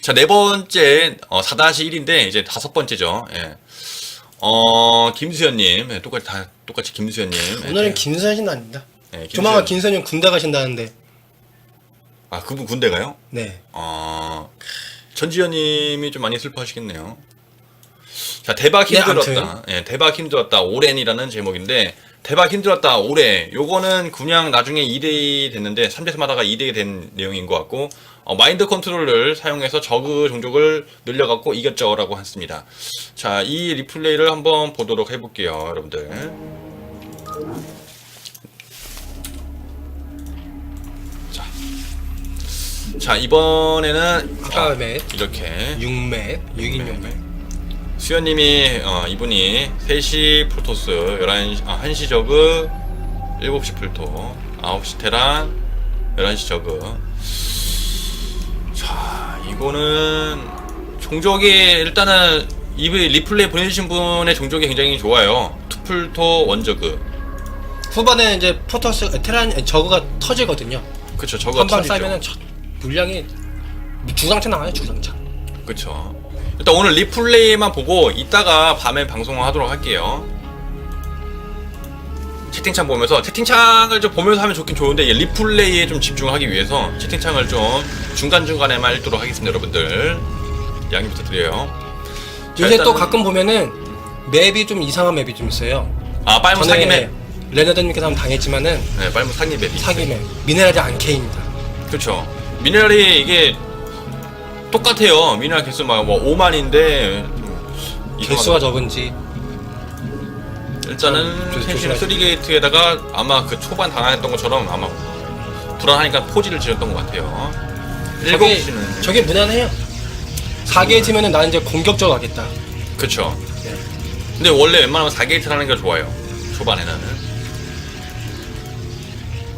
자, 네 번째, 어, 4-1인데, 이제 다섯 번째죠. 예. 어, 김수현님. 예, 똑같이, 다, 똑같이 김수현님. 예, 오늘은 김수현 씨는 아닙니다. 예, 김수현. 조만간 김수현 님 군대 가신다는데. 아, 그분 군대 가요? 네. 어, 전지현님이 좀 많이 슬퍼하시겠네요. 자, 대박 네, 힘들었다. 예, 대박 힘들었다. 오랜이라는 제목인데, 대박 힘들었다. 올해. 요거는 그냥 나중에 2대2 됐는데, 3대3 하다가 2대2 된 내용인 것 같고, 어, 마인드 컨트롤을 사용해서 저그 종족을 늘려갖고 이겼죠 라고 했습니다. 자, 이 리플레이를 한번 보도록 해볼게요, 여러분들. 자. 자, 이번에는 아까 어, 맵 이렇게 6맵 6인 맵. 수현님이 어, 이분이 3시 프로토스 11시 아, 1시 저그 7시 풀토 9시 테란 11시 저그. 자 이거는 종족이 일단은 이 리플레이 보내주신 분의 종족이 굉장히 좋아요. 투풀토 원저그. 후반에 이제 포터스 테란 아니, 저그가 터지거든요. 그쵸 저거 한방 터지죠. 쏴면은 첫- 물량이 주상차 나와요 주상차. 그쵸 일단 오늘 리플레이만 보고 이따가 밤에 방송을 하도록 할게요. 채팅창 보면서 채팅창을 좀 보면서 하면 좋긴 좋은데 이 리플레이에 좀 집중하기 위해서 채팅창을 좀 중간중간에만 읽도록 하겠습니다 여러분들. 양해 부탁드려요. 자, 요새 또 일단은- 가끔 보면은 맵이 좀 이상한 맵이 좀 있어요. 아 빨무 사기 맵. 레너드님께서 한번 당했지만은 네, 빨무 사기 맵이 사기 맵 미네랄이 안케입니다. 그쵸 미네랄이 이게 똑같아요 미네랄 개수 막 뭐 5만인데 개수가 적은지 일단은 좀 텐션 조심하시- 3게이트에다가 아마 그 초반 당했던 것처럼 아마 불안하니까 포지를 지었던 것 같아요. 저게 7시는 저게 무난해요. 4게이트면은 나는 이제 공격적으로 하겠다. 그쵸. 네. 근데 원래 웬만하면 4게이트 하는 게 좋아요. 초반에는.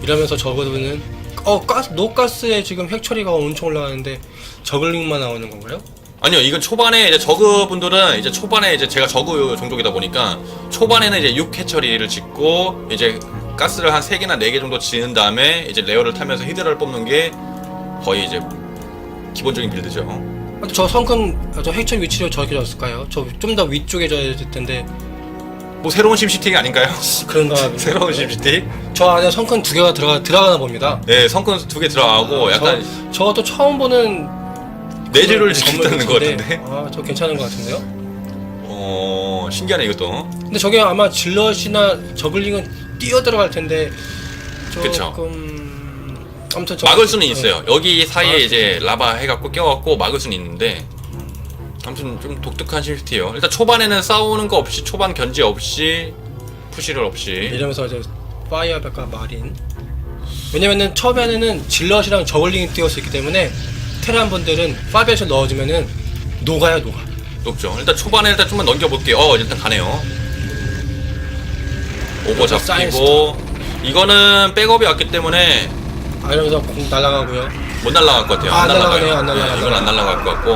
이러면서 저거는 어 가스 노가스에 지금 핵 처리가 엄청 올라가는데 저글링만 나오는 건가요? 아니요, 이건 초반에 이제 저그 분들은 이제 초반에 이제 제가 저그 종족이다 보니까 초반에는 이제 6회 처리를 짓고 이제 가스를 한 3개나 4개 정도 지은 다음에 이제 레어를 타면서 히드라를 뽑는 게 거의 이제 기본적인 빌드죠. 아, 저 성큰 저 핵처리 위치를 저렇게 줬을까요? 저 좀 더 위쪽에 줘야 될 텐데 뭐 새로운 심시팅 아닌가요? 그런가? 새로운 심시팅? 저 안에 성큰 두 개가 들어가 들어가나 봅니다. 네, 성큰 두 개 들어가고 약간 저, 저것도 처음 보는 내주를 건물 지킨다는 것 같은데. 아, 저 괜찮은 것 같은데요? 어, 신기하네 이것도. 근데 저게 아마 질럿이나 저글링은 뛰어 들어갈 텐데 그쵸. 조금 아무튼 저 막을 수는 네. 있어요. 여기 사이에 막을 이제 라바 해갖고 껴갖고 막을 수는 있는데. 아무튼 좀 독특한 심시티요. 일단 초반에는 싸우는 거 없이 초반 견제 없이 푸시를 없이. 이러면서 이제 파이어백과 마린 왜냐면은 처음에는 질럿이랑 저글링이 있기 때문에 테란 분들은 파이어백을 넣어주면은 녹아요 녹아 높죠. 일단 초반에 일단 좀만 넘겨볼게요. 어, 일단 가네요. 오버 잡히고. 이거는 백업이 왔기 때문에 아 이러면서 공 날아가고요 못 날라갈 것 같아요. 아, 안. 날라가네요, 안 날라가요. 네, 이건 안 날라갈 것 같고.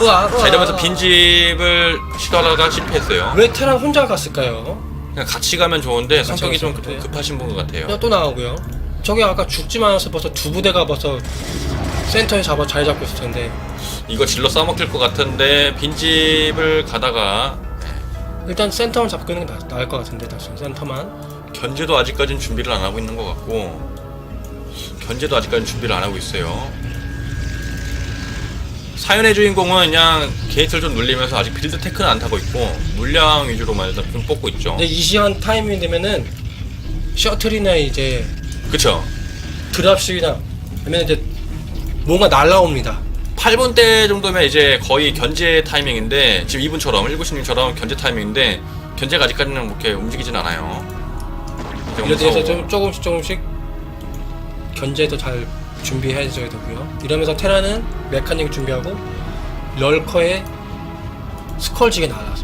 으아, 으아. 자, 이러면서 빈집을 시도하다가 실패했어요. 왜 테란 혼자 갔을까요? 그냥 같이 가면 좋은데 성격이 좀 때. 급하신 분 같아요. 야, 또 나오고요 저게 아까 죽지만 않아서 벌써 두 부대가 벌써 센터에 잡아 자리 잡고 있을 텐데 이거 질러 싸먹힐 것 같은데 빈집을 가다가 일단 센터만 잡고 있는 게 나, 나을 것 같은데 다시 센터만 견제도 아직까지는 준비를 안 하고 있는 것 같고 견제도 아직까지는 준비를 안 하고 있어요. 사연의 주인공은 그냥 게이트를 좀 눌리면서 아직 빌드 테크는 안 타고 있고 물량 위주로만 일단 좀 뽑고 있죠. 근데 이 시간 타이밍이 되면은 셔틀이나 이제 그쵸? 드랍식이나 아니면 이제 뭔가 날라옵니다. 8분 때 정도면 이제 거의 견제 타이밍인데 지금 2분처럼 1구십님처럼 견제 타이밍인데 견제가 아직까지는 이렇게 움직이진 않아요. 무서워. 좀 조금씩 조금씩 견제도 잘 준비해줘야 되고요. 이러면서 테라는 메카닉 준비하고 럴커에 스컬지게 날라서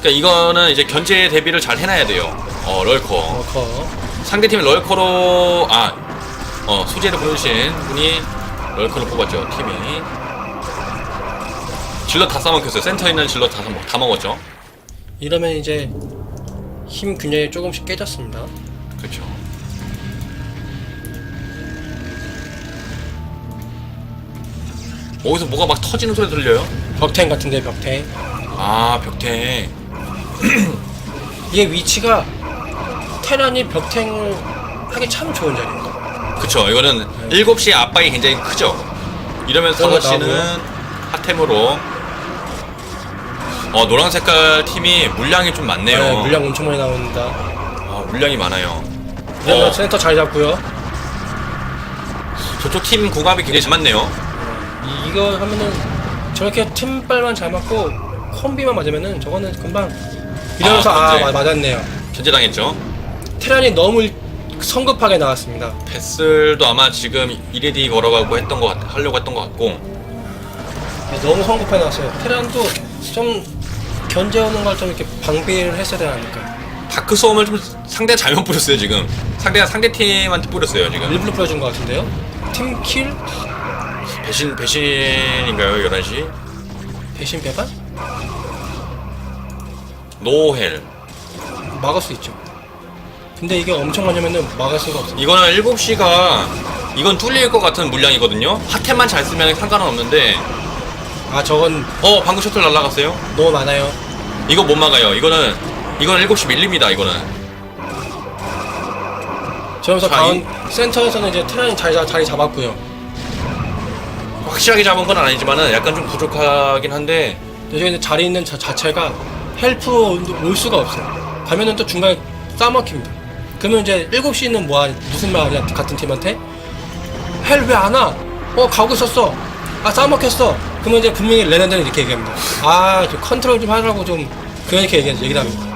그러니까 이거는 이제 견제 대비를 잘 해놔야 돼요. 어 럴커. 럴커 상대팀이 럴커로 아 어, 수제를 보내주신 분이 럴커를 뽑았죠 팀이. 질럿 다 싸먹혔어요. 센터에 있는 질럿 다, 먹- 다 먹었죠. 이러면 이제 힘 균형이 조금씩 깨졌습니다. 그렇죠. 어디서 뭐가 막 터지는 소리 들려요? 벽탱 같은데 벽탱. 아 벽탱 이게 위치가 테란이 벽탱을 하기 참 좋은 자리입니다. 그쵸. 이거는 7시 압박이 굉장히 크죠. 이러면서 그런 거 5시는 핫템으로. 어 노란 색깔 팀이 물량이 좀 많네요. 네, 물량 엄청 많이 나옵니다. 아, 물량이 많아요. 이러면 어, 센터 잘 잡고요. 저쪽 팀 궁합이 굉장히 잘 맞네요. 이- 이거 하면은 저렇게 팀빨만 잘 맞고 콤비만 맞으면은 저거는 금방 이러면서 아, 아, 맞았네요. 견제당했죠. 테란이 너무 성급하게 나왔습니다. 패슬도 아마 지금 1AD 걸어가고 했던 것 같, 하려고 했던 것 같고 네, 너무 성급하게 나왔어요. 테란도 좀 견제하는 걸 좀 이렇게 방비를 했어야 되지 않을까. 다크 소음을 좀 상대 잘못 뿌렸어요 지금 상대가 상대 팀한테 뿌렸어요 지금 일부러 뿌려준 것 같은데요. 팀킬 배신 배신인가요 11시 배신 배반 노헬 막을 수 있죠. 근데 이게 엄청 많으면은 막을 수가 없어요. 이거는 7시가 이건 뚫릴 것 같은 물량이거든요 핫템만 잘 쓰면 상관은 없는데 아 저건 어 방금 셔틀 날라갔어요 너무 많아요. 이거 못 막아요 이거는 이거는 7시 밀립니다 이거는 저러면서 자, 가운 센터에서는 이제 테란이 자리, 자리 잡았고요. 확실하게 잡은 건 아니지만은 약간 좀 부족하긴 한데 여기 이제 자리 있는 자, 자체가 헬프로 올 수가 없어요. 가면은 또 중간에 싸먹힙니다. 그러면 이제 7시는 뭐하 무슨 말이야 같은 팀한테 헬 왜 안 와? 어 가고 있었어. 아 싸먹혔어. 그러면 이제 분명히 레전드는 이렇게 얘기합니다. 아좀 컨트롤 좀 하라고 좀 그렇게 얘기 얘기를 합니다.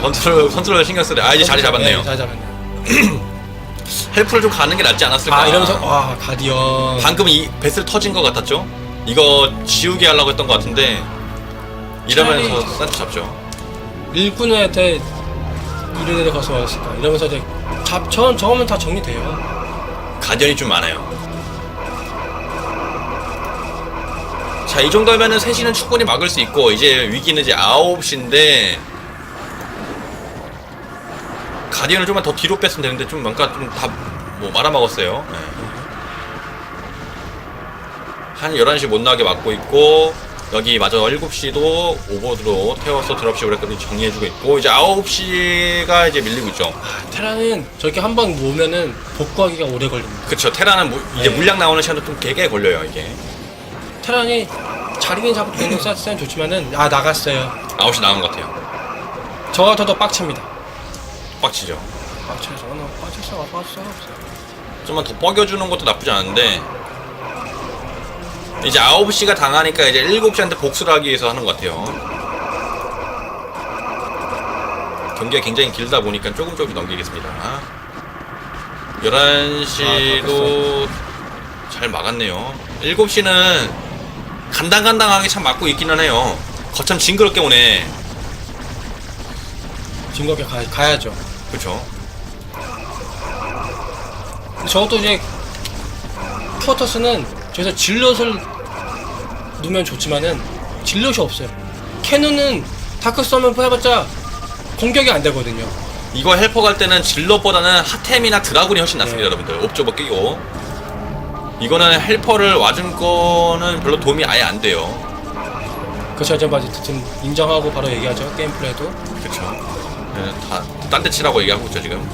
컨트롤 컨트롤 신경 쓰래 아 이제 자리 잡았네요 네, 자리 잡았네요. 헬프를 좀 가는 게 낫지 않았을까 아 이러면서 와 가디언. 방금 이 배슬 터진 것 같았죠? 이거 지우게 하려고 했던 것 같은데 이러면서 차라리- 잡죠. 일꾼한테 이런 애들 가서 왔을까 이러면서 이제 잡, 저, 저거면 다 정리돼요 가디언이 좀 많아요. 자, 이 정도면은 3시는 충분히 막을 수 있고 이제 위기는 이제 9시인데 가디언을 좀만 더 뒤로 뺐으면 되는데 좀 뭔가 좀 다 뭐 말아먹었어요. 네. 한 11시 못 나게 막고 있고 여기 마저 7시도 오버드로 태워서 드랍시 오래까지 정리해주고 있고 이제 9시가 이제 밀리고 있죠. 아, 테라는 저렇게 한 방 모으면은 복구하기가 오래 걸립니다. 그쵸. 테라는 무- 이제 네. 물량 나오는 시간도 좀 되게 걸려요 이게. 테란이 자리는 잡고 공격 쐈으면 좋지만은 아 나갔어요. 9시 나온 것 같아요. 저 같아도 빡칩니다. 빡치죠. 빡쳐서 너 빡칠 수가 없어요 좀만 더 뻐겨주는 것도 나쁘지 않은데 이제 9시가 당하니까 이제 7시한테 복수를 하기 위해서 하는 것 같아요. 경기가 굉장히 길다 보니까 조금 조금 넘기겠습니다. 11시도 잘 막았네요. 7시는 간당간당하게 참 막고 있기는 해요. 거참 징그럽게 오네. 징겁게 가, 가야죠. 그쵸? 저것도 이제 프로토스는 저기서 질럿을 누면 좋지만은 질럿이 없어요 캐논은 다크 쏘면 해봤자 공격이 안 되거든요 이거 헬퍼 갈 때는 질럿보다는 하템이나 드라군이 훨씬 낫습니다, 네. 여러분들. 옵저버 끼고. 이거는 헬퍼를 와준 거는 별로 도움이 아예 안 돼요. 그렇죠 이제 맞아 지금 인정하고 바로 얘기하죠 게임 플레이도 그쵸. 네, 다, 딴 데 치라고 얘기하고 있죠, 지금.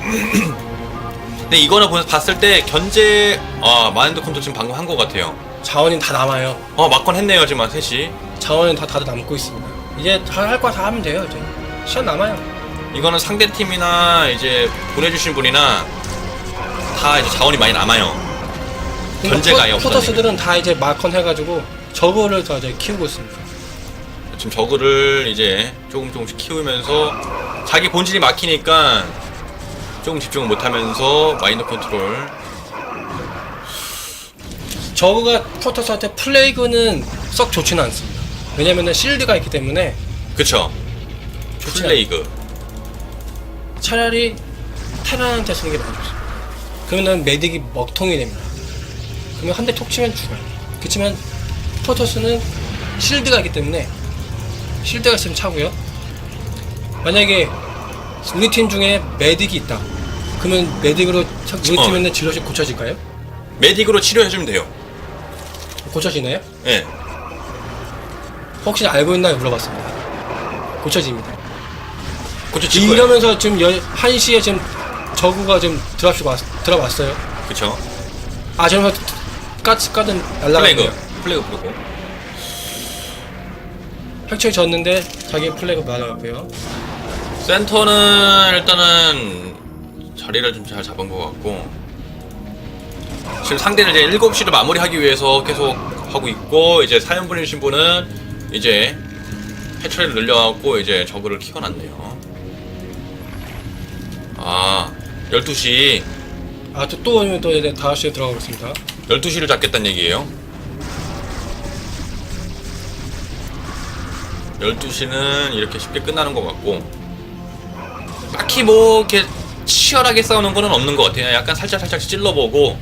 근데 이거는 보- 봤을 때 견제, 아, 마인드 컨트롤 지금 방금 한 것 같아요. 자원이 다 남아요. 어, 막건 했네요, 지금 셋이. 자원은 다 다들 남고 있습니다. 이제 다 할 거 다 하면 돼요 이제. 시간 남아요. 이거는 상대 팀이나 이제 보내주신 분이나 다 이제 자원이 많이 남아요. 견제가 아예 프로- 없다는 프로토스들은 다 이제 마컨 해가지고 저거를 다 이제 키우고 있습니다. 지금 저그를 이제 조금 조금씩 키우면서 자기 본질이 막히니까 조금 집중을 못하면서 마인드 컨트롤 저거가 프로토스한테 플레이그는 썩 좋지는 않습니다 왜냐면은 실드가 있기 때문에 그쵸 좋지 플레이그 차라리 테란한테 쓰는 게 있어요. 그러면 메딕이 먹통이 됩니다. 그러면 한 대 톡 치면 죽어요. 그렇지만 프로토스는 실드가 있기 때문에 실드가 있으면 차고요. 만약에 우리 팀 중에 메딕이 있다. 그러면 메딕으로 차- 우리 어. 팀에 있는 질럿이 고쳐질까요? 메딕으로 치료해주면 돼요 고쳐지나요? 예. 혹시 알고 있나요? 물어봤습니다. 고쳐집니다. 고쳐질 거예요. 이러면서 지금 1시에 지금 저구가 지금 드랍시고 왔, 들어왔어요. 그쵸. 아, 저러면서 까치 까든 플래그. 날라가네요. 플래그 부르고. 획철 졌는데 자기 플래그 날아갔고요. 센터는 일단은 자리를 좀 잘 잡은 것 같고 지금 상대는 이제 7시를 마무리하기 위해서 계속 하고 있고 이제 사연분이신 분은 이제 해처리를 늘려갖고 이제 저그를 키워놨네요. 아 12시. 아, 또, 또 이제 5시에 들어가고 있습니다. 12시를 잡겠다는 얘기예요? 12시는 이렇게 쉽게 끝나는 것 같고 딱히 뭐 이렇게 치열하게 싸우는 거는 없는 것 같아요. 약간 살짝살짝 찔러보고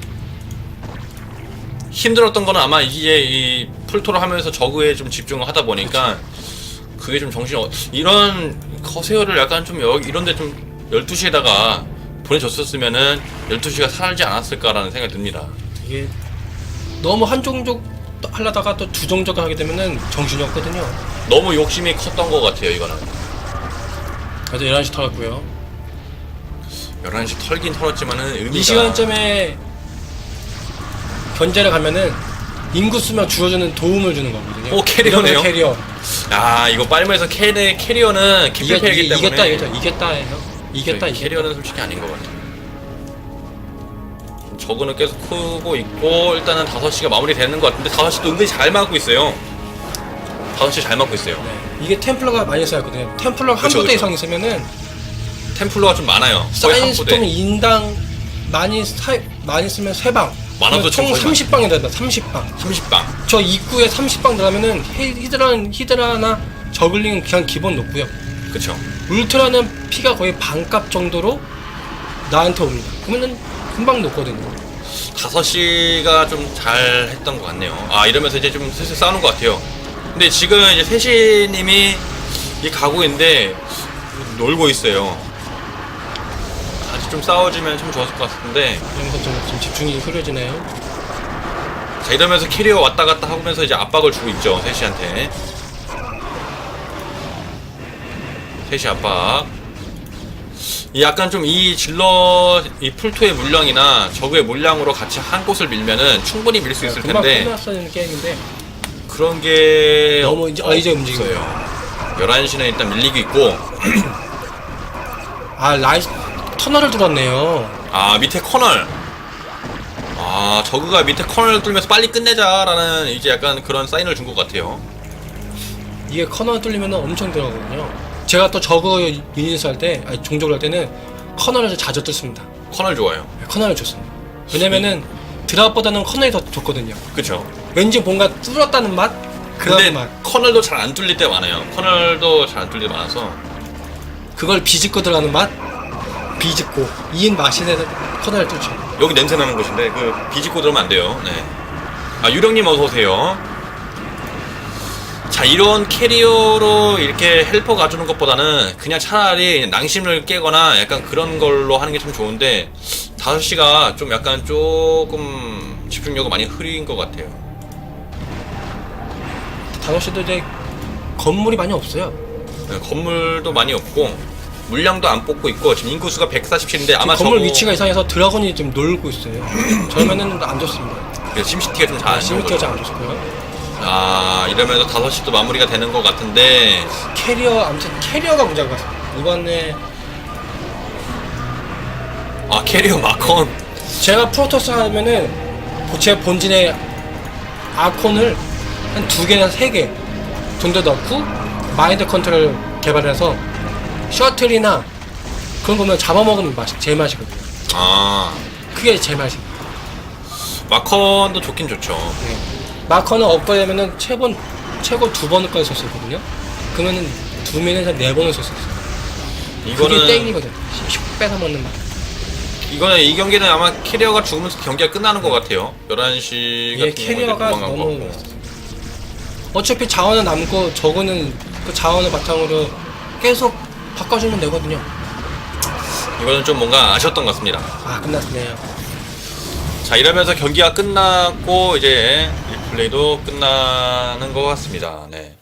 힘들었던 거는 아마 이제 이 풀토를 하면서 저그에 좀 집중을 하다 보니까 그게 좀 정신이 어- 이런 커세어를 약간 좀 여기 이런데 좀 12시에다가 보내줬었으면은 12시가 사라지지 않았을까라는 생각이 듭니다 이게 너무 한 종족 하려다가 또 두 종족 하게 되면은 정신이 없거든요. 너무 욕심이 컸던 것 같아요 이거는 그래서 11시 털었고요. 11시 털긴 털었지만은 의미가 이 시간점에 견제를 가면은 인구수만 줄여주는 도움을 주는 거거든요. 오, 캐리어네요. 캐리어. 아 이거 빨리면서 캐리, 캐리어는 이게, 캠핑패이기 이- 때문에 이겼다 이겼다 이겼다 해서 이겼다 네, 이겼다. 캐리어는 솔직히 아닌 것 같아요 저거는 계속 크고 있고 일단은 5시가 마무리되는 것 같은데 5시도 은근히 잘 막고 있어요 5시 잘 막고 있어요 네. 이게 템플러가 많이 쌓였거든요. 템플러 한 그쵸, 부대 그쵸. 이상 있으면은 템플러가 좀 많아요 거의 한 사인스톤 부대 인당 많이 사 많이 쓰면 세 방. 많아도 총 거의 30방이 된다. 30방. 30방 저 입구에 30방 들어가면은 히- 히드라 히드라나 저글링은 그냥 기본 높고요. 그쵸 울트라는 피가 거의 반값 정도로 나한테 옵니다. 그러면은 금방 녹거든요. 5시가 좀 잘 했던 것 같네요. 아, 이러면서 이제 좀 슬슬 싸우는 것 같아요. 근데 지금 이제 세시님이 이 가고 있는데 놀고 있어요. 좀 싸워주면 참 좋았을 것 같은데. 이러면서 좀, 좀 집중이 흐려지네요. 자, 이러면서 캐리어 왔다 갔다 하면서 이제 압박을 주고 있죠. 세시한테. 세시 압박. 이 약간 좀 이 질러 이 풀토의 물량이나 적의 물량으로 같이 한 곳을 밀면은 충분히 밀 수 있을 금방 텐데 게임인데 그런 게 너무 이제- 아, 이제 없어요. 11시는 일단 밀리고 있고 아 라이 터널을 뚫었네요. 아 밑에 커널 아 저그가 밑에 커널을 뚫면서 빨리 끝내자라는 이제 약간 그런 사인을 준 것 같아요 이게 커널 뚫리면 엄청 들어가거든요. 제가 또 저거 유닛을 할 때, 아니 종족을 할 때는 커널을 자주 뚫습니다. 커널 좋아요 커널을 줬습니다. 왜냐면은 드랍보다는 커널이 더 좋거든요. 그쵸 왠지 뭔가 뚫었다는 맛? 근데 맛. 커널도 잘 안 뚫릴 때 많아요 커널도 잘 안 뚫릴 때 많아서 그걸 비집고 들어가는 맛? 비집고. 이인 맛이 내서 커널을 뚫죠. 여기 냄새 나는 곳인데 그 비집고 들으면 안 돼요 네 아 유령님 어서 오세요 자 이런 캐리어로 이렇게 헬퍼 가주는 것보다는 그냥 차라리 낭심을 깨거나 약간 그런 걸로 하는 게 참 좋은데 5시가 좀 약간 조금 집중력이 많이 흐린 것 같아요 다섯 시도 이제 건물이 많이 없어요. 네, 건물도 많이 없고 물량도 안 뽑고 있고 지금 인구수가 147인데 아마 건물 저거 위치가 이상해서 드라곤이 좀 놀고 있어요. 저러면은 안 좋습니다. 그 심시티가 좀 잘안 시미티가 좋은 잘안 좋고요. 아 이러면서 5시도 마무리가 되는 것 같은데 캐리어, 아무튼 캐리어가 문제인 것 같습니다. 이번에 아 캐리어 마컨 제가 프로토스 하면은 제 본진에 아콘을 한 두 개나 세 개 정도 넣고 마인드 컨트롤 개발해서 셔틀이나 그런 거면 잡아먹으면 맛이 제일 맛이거든요. 아 그게 제일 맛입니다. 마컨도 좋긴 좋죠 네. 마커는 업그레이드면은 최고 최고 두 번까지 썼었거든요. 그러면은 두 명에서 네 번을 썼었어요. 그게 이거는 땡이거든. 슉 뺏어 먹는 맛. 이거는 이 경기는 아마 캐리어가 죽으면서 경기가 끝나는 것 같아요 11시 이게 같은 경우에 캐리어가 도망간 너무 같고. 어차피 자원은 남고 저거는 그 자원을 바탕으로 계속 바꿔주면 되거든요. 이거는 좀 뭔가 아쉬웠던 것 같습니다 아 끝났네요. 자 이러면서 경기가 끝났고 이제 이 플레이도 끝나는 것 같습니다. 네.